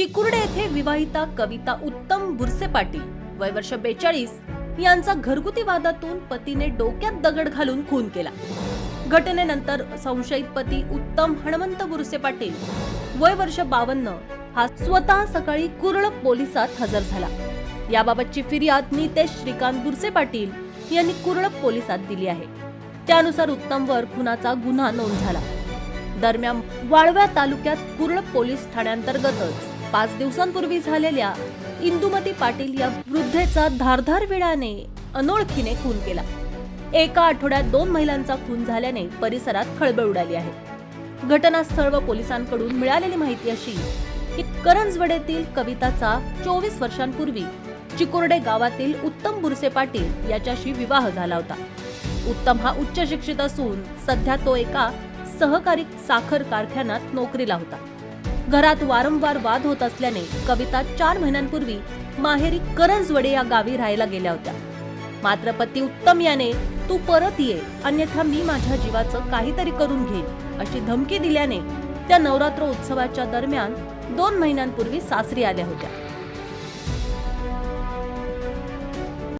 चिकुर्डे येथे विवाहिता कविता उत्तम बुरसे पाटील वय वर्ष बेचाळीस यांचा घरगुती वादातून पतीने डोक्यात दगड घालून खून केला. घटनेनंतर संशयित पती उत्तम हणमंत बुरसे पाटील वय वर्ष बावन्न हा स्वतः सकाळी कुरळ पोलिसात हजर झाला. याबाबतची फिर्याद नितेश श्रीकांत बुरसे पाटील यांनी कुरळप पोलिसात दिली आहे. त्यानुसार उत्तमवर खुनाचा गुन्हा नोंद झाला. दरम्यान वाळव्या तालुक्यात कुरळ पोलीस ठाण्याअंतर्गतच पाच दिवसांपूर्वी झालेल्या इंदुमती पाटील या वृद्धेचा धारधार विळाने अनोळखीने खून केला. एका आठवड्यात दोन महिलांचा खून झाल्याने परिसरात खळबळ उडाली आहे. घटनास्थळ व पोलिसांकडून मिळालेली माहिती अशी की करंजवडेतील कविताचा चोवीस वर्षांपूर्वी चिकोर्डे गावातील उत्तम बुरसे पाटील याच्याशी विवाह झाला होता. उत्तम हा उच्च शिक्षित असून सध्या तो एका सहकारी साखर कारखान्यात नोकरीला होता. घरात वारंवार वाद होत असल्याने कविता चार महिन्यांपूर्वी माहेरी करंजवडे या गावी राहायला गेल्या होत्या. मात्र पती उत्तम याने तू परत ये अन्यथा मी माझ्या जीवाचं काहीतरी करून घेईन अशी धमकी दिल्याने त्या नवरात्र उत्सवाच्या दरम्यान दोन महिन्यांपूर्वी सासरी आल्या होत्या.